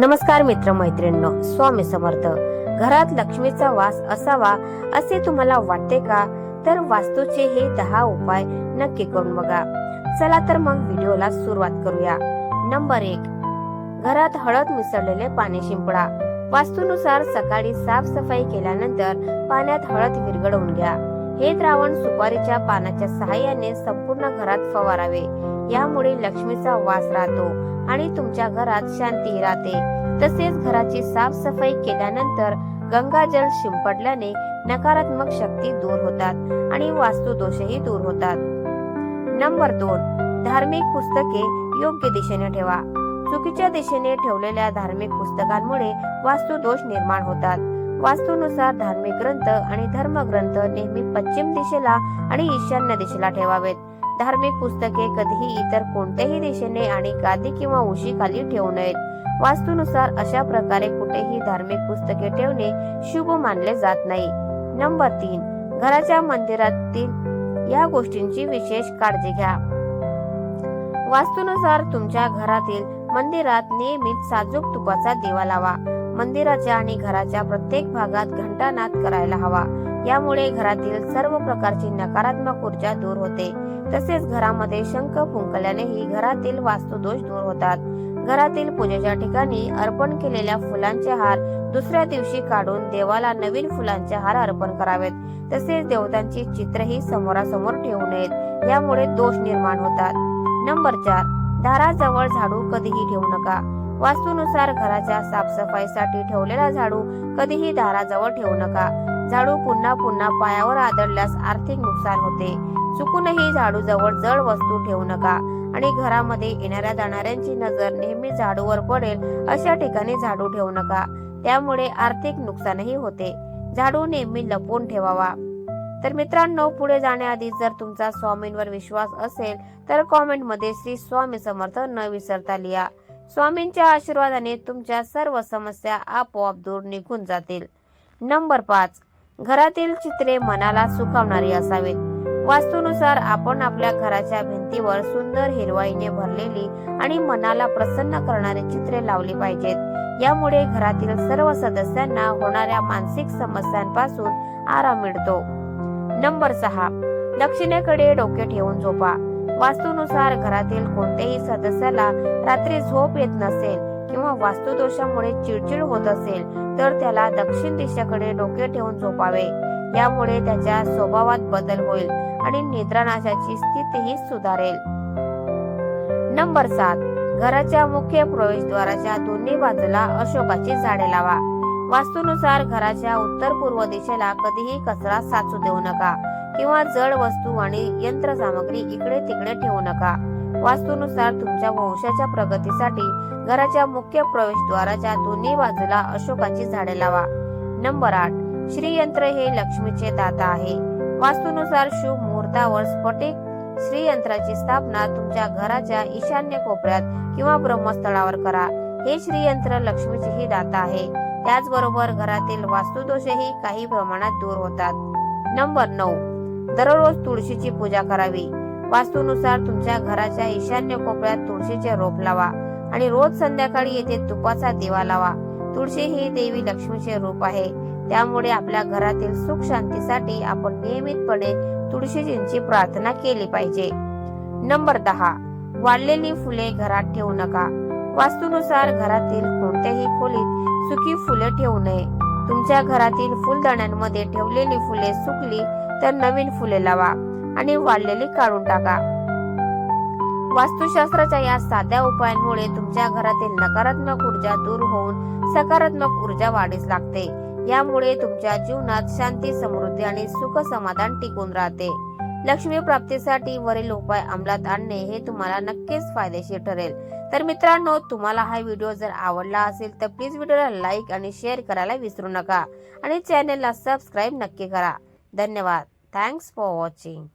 नमस्कार मित्र मैत्रिणींनो स्वामी समर्थ. घरात लक्ष्मीचा वास असावा असे तुम्हाला वाटते का? तर वास्तूचे हे दहा उपाय नक्की करून बघा. चला तर मग व्हिडिओला सुरुवात करूया. नंबर एक घरात हळद मिसळलेले पाणी शिंपडा. वास्तूनुसार सकाळी साफसफाई केल्यानंतर पाण्यात हळद विरघळवून घ्या. हे द्रावण सुपारीच्या पानाच्या सहाय्याने संपूर्ण घरात फवारावे. यामुळे लक्ष्मीचा वास राहतो आणि तुमच्या घरात शांती राहते. तसेच घराची साफसफाई केल्यानंतर गंगाजल शिंपडल्याने नकारात्मक शक्ती दूर होतात आणि वास्तुदोषही दूर होतात. नंबर दोन. धार्मिक पुस्तके योग्य दिशेने ठेवा. चुकीच्या दिशेने ठेवलेल्या धार्मिक पुस्तकांमुळे वास्तुदोष निर्माण होतात. वास्तूनुसार धार्मिक ग्रंथ आणि धर्मग्रंथ नेहमी पश्चिम दिशेला आणि ईशान्य दिशेला ठेवावेत. धार्मिक पुस्तके कधीही इतर कोणत्याही दिशेने आणि गादी किंवा उशीखाली ठेवू नयेत. वास्तूनुसार अशा प्रकारे कुठेही धार्मिक पुस्तके ठेवणे शुभ मानले जात नाही. नंबर तीन. घराच्या मंदिरातील या गोष्टींची विशेष काळजी घ्या. वास्तूनुसार तुमच्या घरातील मंदिरात नियमित साजूक तुपाचा दिवा लावा. मंदिराच्या आणि घराच्या प्रत्येक भागात घंटानाद करायला हवा. यामुळे घरातील सर्व प्रकारची नकारात्मक ऊर्जा दूर होते. तसेच घरामध्ये शंख फुंकल्यानेही घरातील वास्तुदोष दूर होतात. घरातील पूजेच्या ठिकाणी अर्पण केलेल्या फुलांचे हार दुसऱ्या दिवशी काढून देवाला नवीन फुलांचे हार अर्पण करावेत. तसेच देवतांची चित्रही समोरासमोर ठेवू नयेत. यामुळे दोष निर्माण होतात. नंबर चार. दाराजवळ झाडू कधीही ठेवू नका. वास्तूनुसार घराच्या साफसफाईसाठी ठेवलेला झाडू कधीही दाराजवळ ठेवू नका. झाडू पुन्हा पुन्हा पायावर आदळल्यास आर्थिक नुकसान होते. चुकूनही झाडू जवळ जड वस्तू ठेवू नका. आणि घरामध्ये येणाऱ्या जाणाऱ्यांची नजर नेहमी झाडूवर पडेल अशा ठिकाणी झाडू ठेवू नका. त्यामुळे आर्थिक नुकसानही होते. झाडू नेहमी लपवून ठेवावा. तर मित्रांनो पुढे जाण्याआधी जर तुमचा स्वामींवर विश्वास असेल तर कॉमेंटमध्ये श्री स्वामी समर्थ न विसरता लिहा. स्वामींच्या आशीर्वादाने तुमच्या सर्व समस्या आपोआप दूर निघून जातील. नंबर पाच. घरातील चित्रे मनाला सुखावणारी असावीत. वास्तूनुसार आपण आपल्या घराच्या भिंतीवर सुंदर हिरवाईने भरलेली आणि मनाला प्रसन्न करणारी चित्रे लावली पाहिजेत. यामुळे घरातील सर्व सदस्यांना होणाऱ्या मानसिक समस्यांपासून आराम मिळतो. नंबर सहा. दक्षिणेकडे डोके ठेवून झोपा. वास्तूनुसार घरातील कोणत्याही सदस्याला रात्री झोप येत नसेल किंवा वास्तुदोषामुळे चिडचिड होत असेल तर त्याला दक्षिण दिशेकडे डोके ठेवून झोपावे. यामुळे त्याच्या स्वभावात बदल होईल आणि निद्रानाशाची स्थितीही सुधारेल. नंबर सात. घराच्या मुख्य प्रवेशद्वाराच्या दोन्ही बाजूला अशोकाची झाडे लावा. वास्तूनुसार घराच्या उत्तर पूर्व दिशेला कधीही कचरा साचू देऊ नका. किंवा जड वस्तू आणि यंत्रसामग्री इकडे तिकडे ठेवू नका. वास्तूनुसार तुमच्या वंशाच्या प्रगतीसाठी घराच्या मुख्य प्रवेशद्वाराच्या दोन्ही बाजूला अशोकाची झाडे लावा. नंबर आठ श्रीयंत्र हे लक्ष्मीचे दाता आहे. वास्तूनुसार शुभ मुहूर्तावर स्फटिक श्रीयंत्राची स्थापना तुमच्या घराच्या ईशान्य कोपऱ्यात किंवा ब्रह्मस्थळावर करा. हे श्रीयंत्र लक्ष्मीचेही दाता आहे. त्याचबरोबर घरातील वास्तुदोषही काही प्रमाणात दूर होतात. नंबर नऊ दररोज तुळशीची पूजा करावी. वास्तूनुसार तुमच्या घराच्या ईशान्य कोपऱ्यात तुळशीचे रोप लावा आणि रोज संध्याकाळी येथे तुपाचा दिवा लावा. तुळशी ही देवी लक्ष्मीचे रूप आहे. त्यामुळे आपल्या घरातील सुख शांतीसाठी आपण नियमितपणे तुळशीजींची प्रार्थना केली पाहिजे. नंबर दहा. वाढलेली फुले घरात ठेवू नका. वास्तूनुसार घरातील कोणत्याही खोलीत सुखी फुले ठेवू नये. तुमच्या घरातील फुलदाण्यांमध्ये ठेवलेली फुले सुकली तर नवीन फुले लावा आणि वाढलेली काढून टाका. वास्तुशास्त्राच्या या साध्या उपायांमुळे तुमच्या घरातील नकारात्मक ऊर्जा दूर होऊन सकारात्मक ऊर्जा वाढीस लागते. यामुळे तुमच्या जीवनात शांती समृद्धी आणि सुख समाधान टिकून राहते. लक्ष्मी प्राप्तीसाठी वरील उपाय अंमलात आणणे हे तुम्हाला नक्कीच फायदेशीर ठरेल. तर मित्रांनो तुम्हाला हा व्हिडिओ जर आवडला असेल तर प्लीज व्हिडिओला लाईक आणि शेअर करायला विसरू नका आणि चॅनेलला सबस्क्राईब नक्की करा. ధన్యవాద్ థ్యాంక్స్ ఫర్ వాచింగ్